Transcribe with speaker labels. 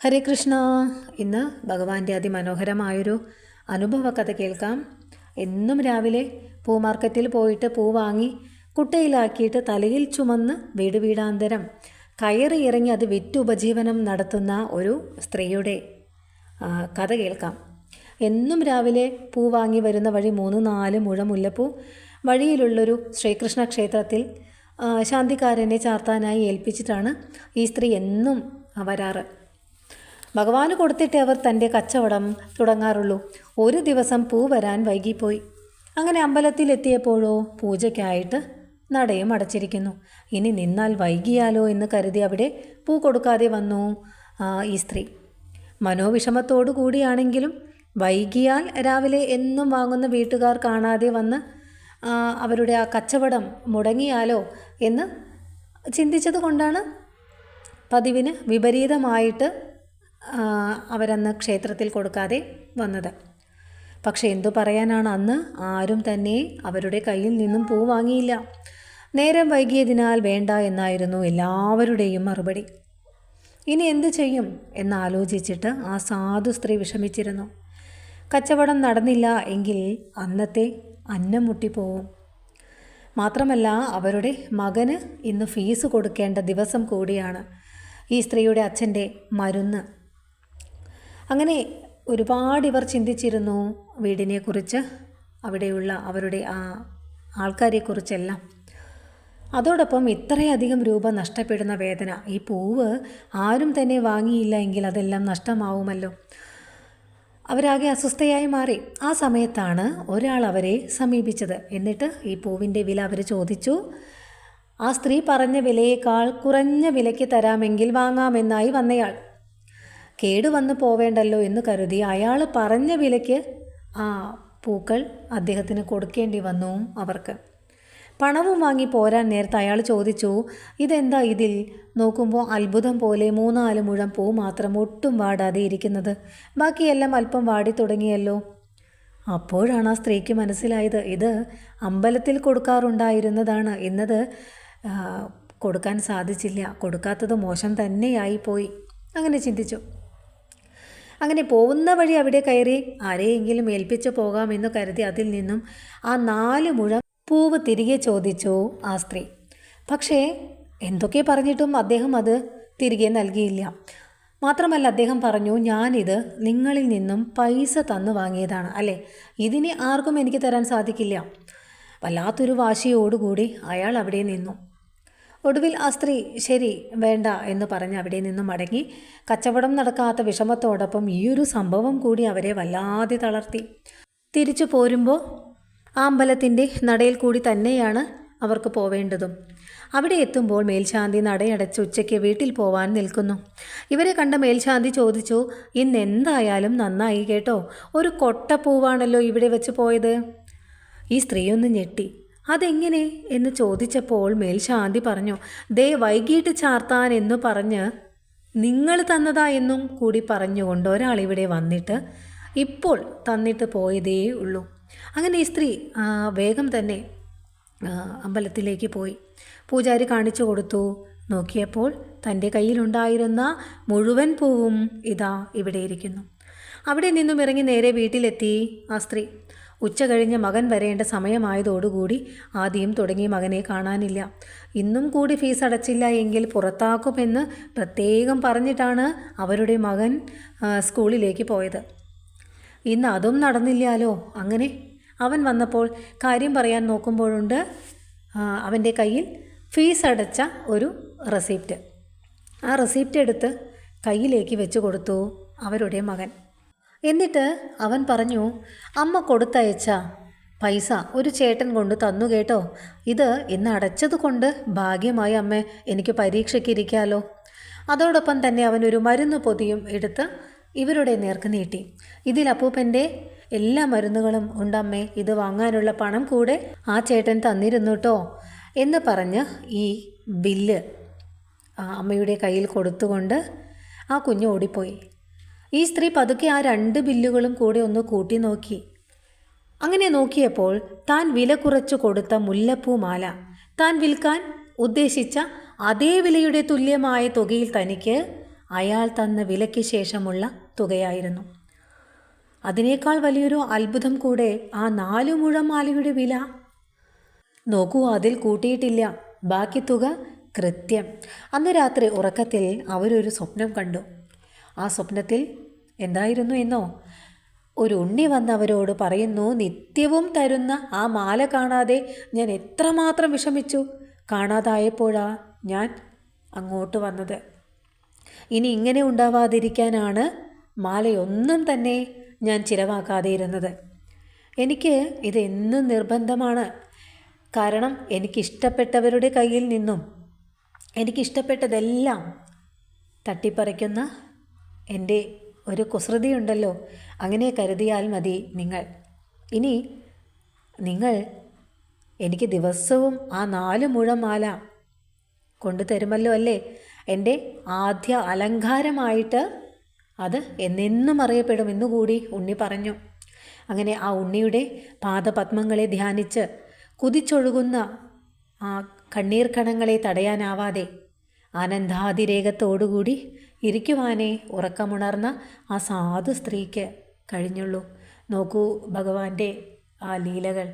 Speaker 1: ഹരേ കൃഷ്ണ. ഇന്ന് ഭഗവാന്റെ അതിമനോഹരമായൊരു അനുഭവ കഥ കേൾക്കാം. എന്നും രാവിലെ പൂ മാർക്കറ്റിൽ പോയിട്ട് പൂ വാങ്ങി കുട്ടയിലാക്കിയിട്ട് തലയിൽ ചുമന്ന് വീട് വീടാന്തരം കയറി ഇറങ്ങി അത് വിറ്റ് ഉപജീവനം നടത്തുന്ന ഒരു സ്ത്രീയുടെ കഥ കേൾക്കാം. എന്നും രാവിലെ പൂ വാങ്ങി വരുന്ന വഴി മൂന്ന് നാല് മുഴ മുല്ലപ്പൂ വഴിയിലുള്ളൊരു ശ്രീകൃഷ്ണ ക്ഷേത്രത്തിൽ ശാന്തിക്കാരനെ ചാർത്താനായി ഏൽപ്പിച്ചിട്ടാണ് ഈ സ്ത്രീ എന്നും വരാറ്. ഭഗവാന് കൊടുത്തിട്ടേ അവർ തന്റെ കച്ചവടം തുടങ്ങാറുള്ളൂ. ഒരു ദിവസം പൂ വരാൻ വൈകിപ്പോയി. അങ്ങനെ അമ്പലത്തിലെത്തിയപ്പോഴോ പൂജയ്ക്കായിട്ട് നടയും അടച്ചിരിക്കുന്നു. ഇനി നിന്നാൽ വൈകിയാലോ എന്ന് കരുതി അവിടെ പൂ കൊടുക്കാതെ വന്നു ഈ സ്ത്രീ. മനോവിഷമത്തോടു കൂടിയാണെങ്കിലും വൈകിയാൽ രാവിലെ എന്നും വാങ്ങുന്ന വീട്ടുകാർ കാണാതെ വന്ന് അവരുടെ ആ കച്ചവടം മുടങ്ങിയാലോ എന്ന് ചിന്തിച്ചത് കൊണ്ടാണ് പതിവിന് വിപരീതമായിട്ട് അവരന്ന് ക്ഷേത്രത്തിൽ കൊടുക്കാതെ വന്നത്. പക്ഷേ എന്തു പറയാനാണ് അന്ന്? ആരും തന്നെ അവരുടെ കയ്യിൽ നിന്നും പൂ വാങ്ങിയില്ല. നേരം വൈകിയതിനാൽ വേണ്ട എന്നായിരുന്നു എല്ലാവരുടെയും മറുപടി. ഇനി എന്ത് ചെയ്യും എന്നാലോചിച്ചിട്ട് ആ സാധു സ്ത്രീ വിഷമിച്ചിരുന്നു. കച്ചവടം നടന്നില്ല എങ്കിൽ അന്നത്തെ അന്നം മുട്ടിപ്പോവും. മാത്രമല്ല അവരുടെ മകന് ഇന്ന് ഫീസ് കൊടുക്കേണ്ട ദിവസം കൂടിയാണ്. ഈ സ്ത്രീയുടെ അച്ഛന്റെ മരുന്ന് അങ്ങനെ ഒരുപാട് ഇവർ ചിന്തിച്ചിരുന്നു വീടിനെക്കുറിച്ച് അവിടെയുള്ള അവരുടെ ആ ആൾക്കാരെക്കുറിച്ചെല്ലാം. അതോടൊപ്പം ഇത്രയധികം രൂപ നഷ്ടപ്പെടുന്ന വേദന. ഈ പൂവ് ആരും തന്നെ വാങ്ങിയില്ല എങ്കിൽ അതെല്ലാം നഷ്ടമാവുമല്ലോ. അവരാകെ അസ്വസ്ഥയായി മാറി. ആ സമയത്താണ് ഒരാൾ അവരെ സമീപിച്ചത്. എന്നിട്ട് ഈ പൂവിന്റെ വില അവർ ചോദിച്ചു. ആ സ്ത്രീ പറഞ്ഞ വിലയേക്കാൾ കുറഞ്ഞ വിലയ്ക്ക് തരാമെങ്കിൽ വാങ്ങാമെന്നായി വന്നയാൾ. കേടുവന്ന് പോവേണ്ടല്ലോ എന്ന് കരുതി അയാൾ പറഞ്ഞ വിലയ്ക്ക് ആ പൂക്കൾ അദ്ദേഹത്തിന് കൊടുക്കേണ്ടി വന്നു അവർക്ക്. പണവും വാങ്ങി പോരാൻ നേരത്ത് അയാൾ ചോദിച്ചു ഇതെന്താ ഇതിൽ? നോക്കുമ്പോൾ അത്ഭുതം പോലെ മൂന്നാൽ മുഴം പൂ മാത്രം ഒട്ടും വാടാതെ ഇരിക്കുന്നത്. ബാക്കിയെല്ലാം അല്പം വാടി തുടങ്ങിയല്ലോ. അപ്പോഴാണ് ആ സ്ത്രീക്ക് മനസ്സിലായത് ഇത് അമ്പലത്തിൽ കൊടുക്കാറുണ്ടായിരുന്നതാണ്. എന്നത് കൊടുക്കാൻ സാധിച്ചില്ല. കൊടുക്കാത്തത് മോശം തന്നെയായി പോയി. അങ്ങനെ ചിന്തിച്ചു. അങ്ങനെ പോകുന്ന വഴി അവിടെ കയറി ആരെയെങ്കിലും ഏൽപ്പിച്ചു പോകാമെന്ന് കരുതി അതിൽ നിന്നും ആ നാല് മുഴം പൂവ് തിരികെ ചോദിച്ചു ആ സ്ത്രീ. പക്ഷേ എന്തൊക്കെ പറഞ്ഞിട്ടും അദ്ദേഹം അത് തിരികെ നൽകിയില്ല. മാത്രമല്ല അദ്ദേഹം പറഞ്ഞു ഞാനിത് നിങ്ങളിൽ നിന്നും പൈസ തന്നു വാങ്ങിയതാണ് അല്ലേ? ഇതിനെ ആർക്കും എനിക്ക് തരാൻ സാധിക്കില്ല. വല്ലാത്തൊരു വാശിയോടുകൂടി അയാൾ അവിടെ നിന്നു. ഒടുവിൽ ആ സ്ത്രീ ശരി വേണ്ട എന്ന് പറഞ്ഞ് അവിടെ നിന്നും മടങ്ങി. കച്ചവടം നടക്കാത്ത വിഷമത്തോടൊപ്പം ഈയൊരു സംഭവം കൂടി അവരെ വല്ലാതെ തളർത്തി. തിരിച്ചു പോരുമ്പോൾ ആ അമ്പലത്തിന്റെ നടയിൽ കൂടി തന്നെയാണ് അവർക്ക് പോവേണ്ടതും. അവിടെ എത്തുമ്പോൾ മേൽശാന്തി നടയടച്ച് ഉച്ചയ്ക്ക് വീട്ടിൽ പോവാൻ നിൽക്കുന്നു. ഇവരെ കണ്ട മേൽശാന്തി ചോദിച്ചു ഇന്ന് എന്തായാലും നന്നായി കേട്ടോ? ഒരു കൊട്ടപ്പൂവാണല്ലോ ഇവിടെ വെച്ച് പോയത്? ഈ സ്ത്രീയൊന്ന് ഞെട്ടി. അതെങ്ങനെ? എന്ന് ചോദിച്ചപ്പോൾ മേൽശാന്തി പറഞ്ഞു ദേ വൈകിട്ട് ചാർത്താൻ എന്ന് പറഞ്ഞ് നിങ്ങൾ തന്നതാ എന്നും കൂടി പറഞ്ഞുകൊണ്ട് ഒരാൾ ഇവിടെ വന്നിട്ട് ഇപ്പോൾ തന്നിട്ട് പോയതേ ഉള്ളൂ. അങ്ങനെ ഈ സ്ത്രീ വേഗം തന്നെ അമ്പലത്തിലേക്ക് പോയി. പൂജാരി കാണിച്ചു കൊടുത്തു. നോക്കിയപ്പോൾ തന്റെ കയ്യിലുണ്ടായിരുന്ന മുഴുവൻ പൂവും ഇതാ ഇവിടെ ഇരിക്കുന്നു. അവിടെ നിന്നും ഇറങ്ങി നേരെ വീട്ടിലെത്തി ആ സ്ത്രീ. ഉച്ച കഴിഞ്ഞ് മകൻ വരേണ്ട സമയമായതോടുകൂടി ആദ്യം തുടങ്ങി മകനെ കാണാനില്ല. ഇന്നും കൂടി ഫീസ് അടച്ചില്ല എങ്കിൽ പുറത്താക്കുമെന്ന് പ്രത്യേകം പറഞ്ഞിട്ടാണ് അവരുടെ മകൻ സ്കൂളിലേക്ക് പോയത്. ഇന്ന് അതും നടന്നില്ലാലോ അങ്ങനെ അവൻ വന്നപ്പോൾ കാര്യം പറയാൻ നോക്കുമ്പോഴുണ്ട് അവന്റെ കയ്യിൽ ഫീസ് അടച്ച ഒരു റെസിപ്റ്റ്. ആ റെസിപ്റ്റ് എടുത്ത് കയ്യിലേക്ക് വെച്ച് കൊടുത്തു അവരുടെ മകൻ. എന്നിട്ട് അവൻ പറഞ്ഞു അമ്മ കൊടുത്തയച്ച പൈസ ഒരു ചേട്ടൻ കൊണ്ട് തന്നു കേട്ടോ. ഇത് ഇന്ന് അടച്ചത് കൊണ്ട് ഭാഗ്യമായി അമ്മ എനിക്ക് പരീക്ഷയ്ക്ക് ഇരിക്കാലോ അതോടൊപ്പം തന്നെ അവൻ ഒരു മരുന്ന് പൊതിയും എടുത്ത് ഇവരുടെ നേർക്ക് നീട്ടി. ഇതിൽ അപ്പൂപ്പന്റെ എല്ലാ മരുന്നുകളും ഉണ്ടമ്മേ ഇത് വാങ്ങാനുള്ള പണം കൂടെ ആ ചേട്ടൻ തന്നിരുന്നു കേട്ടോ എന്ന് പറഞ്ഞ് ഈ ബില്ല് അമ്മയുടെ കയ്യിൽ കൊടുത്തുകൊണ്ട് ആ കുഞ്ഞ് ഓടിപ്പോയി. ഈ സ്ത്രീ പതുക്കെ ആ രണ്ട് ബില്ലുകളും കൂടെ ഒന്ന് കൂട്ടി നോക്കി. അങ്ങനെ നോക്കിയപ്പോൾ താൻ വില കുറച്ചു കൊടുത്ത മുല്ലപ്പൂ മാല താൻ വിൽക്കാൻ ഉദ്ദേശിച്ച അതേ വിലയുടെ തുല്യമായ തുകയിൽ തനിക്ക് അയാൾ തന്ന വിലയ്ക്ക് ശേഷമുള്ള തുകയായിരുന്നു. അതിനേക്കാൾ വലിയൊരു അത്ഭുതം കൂടെ ആ നാലു മുഴം മാലയുടെ വില. നോക്കൂ അതിൽ കൂട്ടിയിട്ടില്ല. ബാക്കി തുക കൃത്യം. അന്ന് രാത്രി ഉറക്കത്തിൽ അവരൊരു സ്വപ്നം കണ്ടു. ആ സ്വപ്നത്തിൽ എന്തായിരുന്നു എന്നോ? ഒരു ഉണ്ണി വന്നവരോട് പറയുന്നു നിത്യവും തരുന്ന ആ മാല കാണാതെ ഞാൻ എത്രമാത്രം വിഷമിച്ചു? കാണാതായപ്പോഴാ ഞാൻ അങ്ങോട്ട് വന്നത്. ഇനി ഇങ്ങനെ ഉണ്ടാവാതിരിക്കാനാണ് മാലയൊന്നും തന്നെ ഞാൻ ചിലവാക്കാതെ ഇരുന്നത് എനിക്ക് ഇത് എന്നും നിർബന്ധമാണ്. കാരണം എനിക്കിഷ്ടപ്പെട്ടവരുടെ കയ്യിൽ നിന്നും എനിക്കിഷ്ടപ്പെട്ടതെല്ലാം തട്ടിപ്പറിക്കുന്ന എന്റെ ഒരു കുസൃതിയുണ്ടല്ലോ. അങ്ങനെ കരുതിയാൽ മതി നിങ്ങൾ. ഇനി നിങ്ങൾ എനിക്ക് ദിവസവും ആ നാല് മുഴമാല കൊണ്ടുതരുമല്ലോ അല്ലേ? എന്റെ ആദ്യ അലങ്കാരമായിട്ട് അത് എന്നെന്നും അറിയപ്പെടും എന്നുകൂടി ഉണ്ണി പറഞ്ഞു. അങ്ങനെ ആ ഉണ്ണിയുടെ പാദപത്മങ്ങളെ ധ്യാനിച്ച് കുതിച്ചൊഴുകുന്ന ആ കണ്ണീർ കണങ്ങളെ തടയാനാവാതെ ആനന്ദാതിരേകത്തോടുകൂടി ഇരിക്കുവാനേ ഉറക്കമുണർന്ന ആ സാധു സ്ത്രീക്ക് കഴിഞ്ഞുള്ളൂ. നോക്കൂ ഭഗവാന്റെ ആ ലീലകൾ.